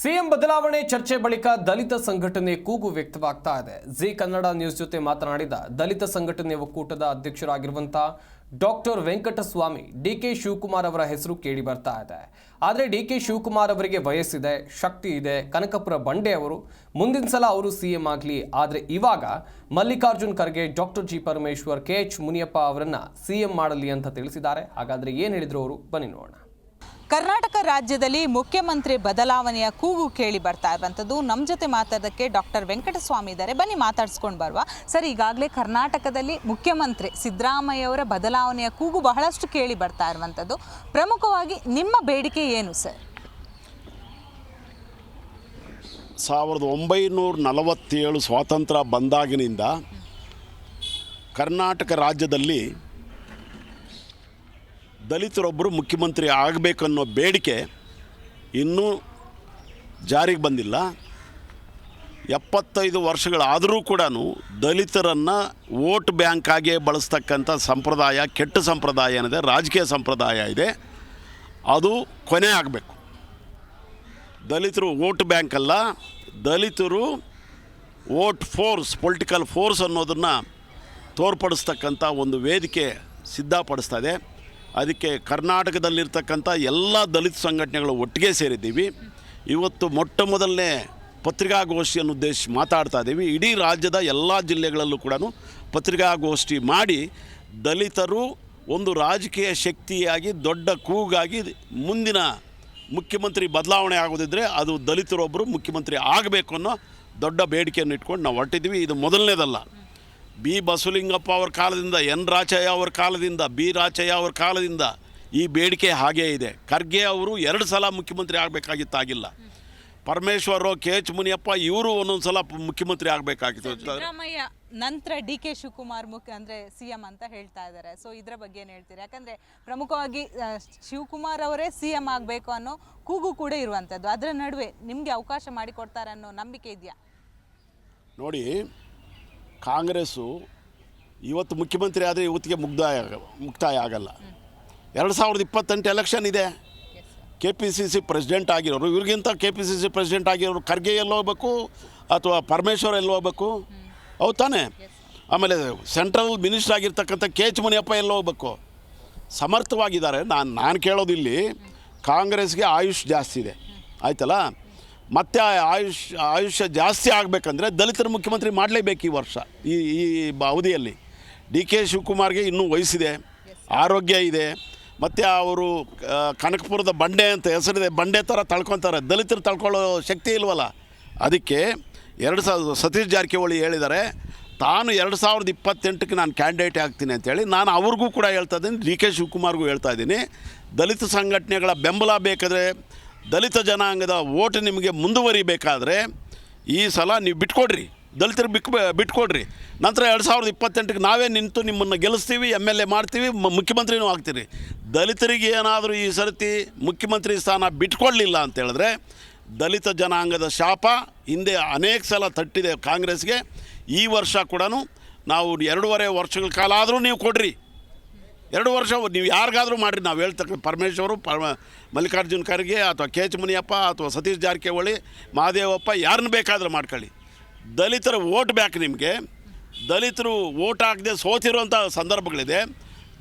CM ಬದಲಾವಣೆ ಚರ್ಚೆ ಬಳಿಕ ದಲಿತ ಸಂಘಟನೆ ಕೂಗು ವ್ಯಕ್ತವಾಗ್ತಾ ಇದೆ. ಜಿ ಕನ್ನಡ ನ್ಯೂಸ್ ಜೊತೆ ಮಾತನಾಡಿದ ದಲಿತ ಸಂಘಟನೆ ಒಕ್ಕೂಟದ ಅಧ್ಯಕ್ಷರಾಗಿರುವಂತಹ doctor Venkataswamy D K Shivakumar ಅವರ ಹೆಸರು ಕೇಳಿ ಬರ್ತಾ ಇದೆ. ಆದರೆ ಡಿ ಕೆ ಶಿವಕುಮಾರ್ ಅವರಿಗೆ ವಯಸ್ಸಿದೆ, ಶಕ್ತಿ ಇದೆ, ಕನಕಪುರ ಬಂಡೆ ಅವರು. ಮುಂದಿನ ಸಲ ಅವರು ಸಿ ಎಂ ಆಗಲಿ. ಆದರೆ ಇವಾಗ Mallikarjun Kharge, doctor G Parameshwar, K H Muniyappa ಅವರನ್ನು ಸಿ ಎಂ ಮಾಡಲಿ ಅಂತ ತಿಳಿಸಿದ್ದಾರೆ. ಹಾಗಾದರೆ ಏನು ಹೇಳಿದರು ಅವರು? ಬನ್ನಿ ನೋಡೋಣ. ಕರ್ನಾಟಕ ರಾಜ್ಯದಲ್ಲಿ ಮುಖ್ಯಮಂತ್ರಿ ಬದಲಾವಣೆಯ ಕೂಗು ಕೇಳಿ ಬರ್ತಾ ಇರುವಂಥದ್ದು. ನಮ್ಮ ಜೊತೆ ಮಾತಾಡೋದಕ್ಕೆ ಡಾಕ್ಟರ್ ವೆಂಕಟಸ್ವಾಮಿ ಇದ್ದಾರೆ. ಬನ್ನಿ, ಮಾತಾಡ್ಸ್ಕೊಂಡು ಬರುವ. ಸರ್, ಈಗಾಗಲೇ ಕರ್ನಾಟಕದಲ್ಲಿ ಮುಖ್ಯಮಂತ್ರಿ ಸಿದ್ದರಾಮಯ್ಯವರ ಬದಲಾವಣೆಯ ಕೂಗು ಬಹಳಷ್ಟು ಕೇಳಿ ಬರ್ತಾ ಇರುವಂಥದ್ದು. ಪ್ರಮುಖವಾಗಿ ನಿಮ್ಮ ಬೇಡಿಕೆ ಏನು, ಸರ್? ಸಾವಿರದ ಒಂಬೈನೂರ ನಲವತ್ತೇಳು ಸ್ವಾತಂತ್ರ್ಯ ಬಂದಾಗಿನಿಂದ ಕರ್ನಾಟಕ ರಾಜ್ಯದಲ್ಲಿ ದಲಿತರೊಬ್ಬರು ಮುಖ್ಯಮಂತ್ರಿ ಆಗಬೇಕನ್ನೋ ಬೇಡಿಕೆ ಇನ್ನೂ ಜಾರಿಗೆ ಬಂದಿಲ್ಲ. ಎಪ್ಪತ್ತೈದು ವರ್ಷಗಳಾದರೂ ಕೂಡ ದಲಿತರನ್ನು ವೋಟ್ ಬ್ಯಾಂಕ್ ಆಗೇ ಬಳಸ್ತಕ್ಕಂಥ ಸಂಪ್ರದಾಯ, ಕೆಟ್ಟ ಸಂಪ್ರದಾಯ ಏನಿದೆ, ರಾಜಕೀಯ ಸಂಪ್ರದಾಯ ಇದೆ. ಅದು ಕೊನೆ ಆಗಬೇಕು. ದಲಿತರು ವೋಟ್ ಬ್ಯಾಂಕ್ ಅಲ್ಲ, ದಲಿತರು ವೋಟ್ ಫೋರ್ಸ್, ಪೊಲಿಟಿಕಲ್ ಫೋರ್ಸ್ ಅನ್ನೋದನ್ನು ತೋರ್ಪಡಿಸ್ತಕ್ಕಂಥ ಒಂದು ವೇದಿಕೆ ಸಿದ್ಧಪಡಿಸ್ತಾ ಇದೆ. ಅದಕ್ಕೆ ಕರ್ನಾಟಕದಲ್ಲಿರ್ತಕ್ಕಂಥ ಎಲ್ಲ ದಲಿತ ಸಂಘಟನೆಗಳು ಒಟ್ಟಿಗೆ ಸೇರಿದ್ದೀವಿ. ಇವತ್ತು ಮೊಟ್ಟ ಮೊದಲನೇ ಪತ್ರಿಕಾಗೋಷ್ಠಿಯನ್ನು ಉದ್ದೇಶಿಸಿ ಮಾತಾಡ್ತಾ ಇದ್ದೀವಿ. ಇಡೀ ರಾಜ್ಯದ ಎಲ್ಲ ಜಿಲ್ಲೆಗಳಲ್ಲೂ ಕೂಡ ಪತ್ರಿಕಾಗೋಷ್ಠಿ ಮಾಡಿ ದಲಿತರು ಒಂದು ರಾಜಕೀಯ ಶಕ್ತಿಯಾಗಿ, ದೊಡ್ಡ ಕೂಗಾಗಿ ಮುಂದಿನ ಮುಖ್ಯಮಂತ್ರಿ ಬದಲಾವಣೆ ಆಗೋದಿದ್ರೆ ಅದು ದಲಿತರೊಬ್ಬರು ಮುಖ್ಯಮಂತ್ರಿ ಆಗಬೇಕು ಅನ್ನೋ ದೊಡ್ಡ ಬೇಡಿಕೆಯನ್ನು ಇಟ್ಕೊಂಡು ನಾವು ಹೊರಟಿದ್ವಿ ಇದು ಮೊದಲನೇದಲ್ಲ. ಬಿ ಬಸವಲಿಂಗಪ್ಪ ಅವ್ರ ಕಾಲದಿಂದ ಎನ್ ರಾಚಯ್ಯ ಅವರ ಕಾಲದಿಂದ ಬಿ ರಾಚಯ್ಯ ಅವರ ಕಾಲದಿಂದ ಈ ಬೇಡಿಕೆ ಹಾಗೇ ಇದೆ. ಖರ್ಗೆ ಅವರು ಎರಡು ಸಲ ಮುಖ್ಯಮಂತ್ರಿ ಆಗಬೇಕಾಗಿತ್ತಾಗಿಲ್ಲ. ಪರಮೇಶ್ವರ ಕೆ ಎಚ್ ಮುನಿಯಪ್ಪ ಇವರು ಒಂದೊಂದು ಸಲ ಮುಖ್ಯಮಂತ್ರಿ ಆಗಬೇಕಾಗಿತ್ತು. ಸಿದ್ದರಾಮಯ್ಯ ನಂತರ ಡಿ ಕೆ ಶಿವಕುಮಾರ್ ಮುಖ್ಯ ಅಂದರೆ ಸಿ ಎಂ ಅಂತ ಹೇಳ್ತಾ ಇದ್ದಾರೆ. ಸೊ ಇದರ ಬಗ್ಗೆ ಏನು ಹೇಳ್ತೀರಿ? ಯಾಕಂದರೆ ಪ್ರಮುಖವಾಗಿ ಆ, ಶಿವಕುಮಾರ್ ಅವರೇ ಸಿ ಎಂ ಆಗಬೇಕು ಅನ್ನೋ ಕೂಗು ಕೂಡ ಇರುವಂಥದ್ದು ಅದರ ನಡುವೆ ನಿಮಗೆ ಅವಕಾಶ ಮಾಡಿಕೊಡ್ತಾರೆ ಅನ್ನೋ ನಂಬಿಕೆ ಇದೆಯಾ? ನೋಡಿ ಕಾಂಗ್ರೆಸ್ಸು ಇವತ್ತು ಮುಖ್ಯಮಂತ್ರಿ ಆದರೆ ಇವತ್ತಿಗೆ ಮುಗ್ದಾಯ ಮುಕ್ತಾಯ ಆಗಲ್ಲ. ಎರಡು ಸಾವಿರದ ಇಪ್ಪತ್ತೆಂಟು ಎಲೆಕ್ಷನ್ ಇದೆ. K P C C president ಆಗಿರೋರು, ಇವ್ರಿಗಿಂತ K P C C president ಆಗಿರೋರು ಖರ್ಗೆ ಎಲ್ಲಿ ಹೋಗ್ಬೇಕು ಅಥವಾ ಪರಮೇಶ್ವರ್ ಎಲ್ಲಿ ಹೋಗ್ಬೇಕು? ಹೌದು ತಾನೇ? ಆಮೇಲೆ ಸೆಂಟ್ರಲ್ ಮಿನಿಸ್ಟರ್ ಆಗಿರ್ತಕ್ಕಂಥ ಕೆ ಎಚ್ ಮುನಿಯಪ್ಪ ಎಲ್ಲಿ ಹೋಗ್ಬೇಕು? ಸಮರ್ಥವಾಗಿದ್ದಾರೆ. ನಾನು ನಾನು ಕೇಳೋದಿಲ್ಲಿ ಕಾಂಗ್ರೆಸ್ಗೆ ಆಯುಷ್ ಜಾಸ್ತಿ ಇದೆ. ಆಯ್ತಲ್ಲ? ಮತ್ತೆ ಆಯುಷ್, ಆಯುಷ್ಯ ಜಾಸ್ತಿ ಆಗಬೇಕಂದ್ರೆ ದಲಿತರ ಮುಖ್ಯಮಂತ್ರಿ ಮಾಡಲೇಬೇಕು ಈ ವರ್ಷ, ಈ ಈ ಅವಧಿಯಲ್ಲಿ. ಡಿ ಕೆ ಶಿವಕುಮಾರ್ಗೆ ಇನ್ನೂ ವಯಸ್ಸಿದೆ, ಆರೋಗ್ಯ ಇದೆ, ಮತ್ತು ಅವರು ಕನಕಪುರದ ಬಂಡೆ ಅಂತ ಹೆಸರಿದೆ, ಬಂಡೆ ಥರ ತಳ್ಕೊತಾರೆ, ದಲಿತರು ತಳ್ಕೊಳ್ಳೋ ಶಕ್ತಿ ಇಲ್ವಲ್ಲ? ಅದಕ್ಕೆ ಎರಡು ಸಾವಿರದ ಸತೀಶ್ ಜಾರಕಿಹೊಳಿ ಹೇಳಿದ್ದಾರೆ, ತಾನು ಎರಡು ಸಾವಿರದ ಇಪ್ಪತ್ತೆಂಟಕ್ಕೆ ನಾನು ಕ್ಯಾಂಡಿಡೇಟ್ ಆಗ್ತೀನಿ ಅಂತೇಳಿ ನಾನು ಅವ್ರಿಗೂ ಕೂಡ ಹೇಳ್ತಾ ಇದ್ದೀನಿ, ಡಿ ಕೆ ಶಿವಕುಮಾರ್ಗೂ ಹೇಳ್ತಾ ಇದ್ದೀನಿ, ದಲಿತ ಸಂಘಟನೆಗಳ ಬೆಂಬಲ ಬೇಕಾದರೆ ದಲಿತ ಜನಾಂಗದ ಓಟ್ ನಿಮಗೆ ಮುಂದುವರಿಬೇಕಾದ್ರೆ ಈ ಸಲ ನೀವು ಬಿಟ್ಕೊಡ್ರಿ. ದಲಿತರು ಬಿಕ್ ಬಿಟ್ಕೊಡ್ರಿ. ನಂತರ ಎರಡು ಸಾವಿರದ ಇಪ್ಪತ್ತೆಂಟಕ್ಕೆ ನಾವೇ ನಿಂತು ನಿಮ್ಮನ್ನು ಗೆಲ್ಲಿಸ್ತೀವಿ, ಎಂ ಎಲ್ ಎ ಮಾಡ್ತೀವಿ ಮುಖ್ಯಮಂತ್ರಿನೂ ಆಗ್ತೀರಿ. ದಲಿತರಿಗೆ ಏನಾದರೂ ಈ ಸರ್ತಿ ಮುಖ್ಯಮಂತ್ರಿ ಸ್ಥಾನ ಬಿಟ್ಕೊಡ್ಲಿಲ್ಲ ಅಂತೇಳಿದ್ರೆ ದಲಿತ ಜನಾಂಗದ ಶಾಪ ಹಿಂದೆ ಅನೇಕ ಸಲ ತಟ್ಟಿದೆ ಕಾಂಗ್ರೆಸ್ಗೆ. ಈ ವರ್ಷ ಕೂಡ ನಾವು ಎರಡೂವರೆ ವರ್ಷಗಳ ಕಾಲ ಆದರೂ ನೀವು ಕೊಡ್ರಿ. ಎರಡು ವರ್ಷ ನೀವು ಯಾರಿಗಾದರೂ ಮಾಡಿರಿ, ನಾವು ಹೇಳ್ತಕ್ಕ ಪರಮೇಶ್ವರು ಪರಮ ಮಲ್ಲಿಕಾರ್ಜುನ್ ಖರ್ಗೆ ಅಥವಾ ಕೆ ಎಚ್ ಮುನಿಯಪ್ಪ ಅಥವಾ ಸತೀಶ್ ಜಾರಕಿಹೊಳಿ, ಮಹಾದೇವಪ್ಪ, ಯಾರನ್ನ ಬೇಕಾದರೂ ಮಾಡ್ಕೊಳ್ಳಿ. ದಲಿತರ ಓಟ್ ಬ್ಯಾಕ್ ನಿಮಗೆ. ದಲಿತರು ಓಟ್ ಹಾಕದೆ ಸೋತಿರುವಂಥ ಸಂದರ್ಭಗಳಿದೆ.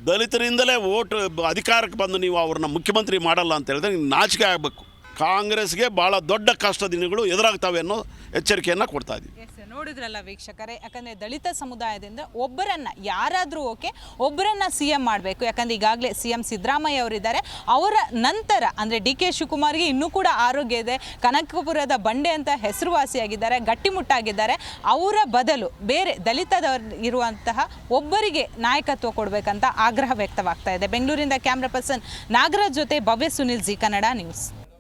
ದಲಿತರಿಂದಲೇ ಓಟ್ ಅಧಿಕಾರಕ್ಕೆ ಬಂದು ನೀವು ಅವ್ರನ್ನ ಮುಖ್ಯಮಂತ್ರಿ ಮಾಡಲ್ಲ ಅಂತ ಹೇಳಿದ್ರೆ ನೀವು ನಾಚಿಕೆ ಆಗಬೇಕು. ಕಾಂಗ್ರೆಸ್ಗೆ ಭಾಳ ದೊಡ್ಡ ಕಷ್ಟ ದಿನಗಳು ಎದುರಾಗ್ತವೆ ಅನ್ನೋ ಎಚ್ಚರಿಕೆಯನ್ನು ಕೊಡ್ತಾ ಇದ್ದೀವಿ. ನೋಡಿದ್ರಲ್ಲ ವೀಕ್ಷಕರೇ? ಯಾಕಂದರೆ ದಲಿತ ಸಮುದಾಯದಿಂದ ಒಬ್ಬರನ್ನ ಯಾರಾದರೂ ಓಕೆ, ಒಬ್ಬರನ್ನ ಸಿ ಎಂ ಮಾಡಬೇಕು. ಯಾಕಂದ್ರೆ ಈಗಾಗಲೇ ಸಿ ಎಂ ಸಿದ್ದರಾಮಯ್ಯ ಅವರಿದ್ದಾರೆ. ಅವರ ನಂತರ, ಅಂದರೆ ಡಿ ಕೆ ಶಿವಕುಮಾರ್ಗೆ ಇನ್ನೂ ಕೂಡ ಆರೋಗ್ಯ ಇದೆ. ಕನಕಪುರದ ಬಂಡೆ ಅಂತ ಹೆಸರುವಾಸಿಯಾಗಿದ್ದಾರೆ, ಗಟ್ಟಿಮುಟ್ಟಾಗಿದ್ದಾರೆ. ಅವರ ಬದಲು ಬೇರೆ ದಲಿತದವರು ಇರುವಂತಹ ಒಬ್ಬರಿಗೆ ನಾಯಕತ್ವ ಕೊಡಬೇಕಂತ ಆಗ್ರಹ ವ್ಯಕ್ತವಾಗ್ತಾ ಇದೆ. ಬೆಂಗಳೂರಿಂದ ಕ್ಯಾಮ್ರಾ ಪರ್ಸನ್ ನಾಗರಾಜ್ ಜೊತೆ ಭವ್ಯ ಸುನಿಲ್ ಜಿ ಕನ್ನಡ ನ್ಯೂಸ್.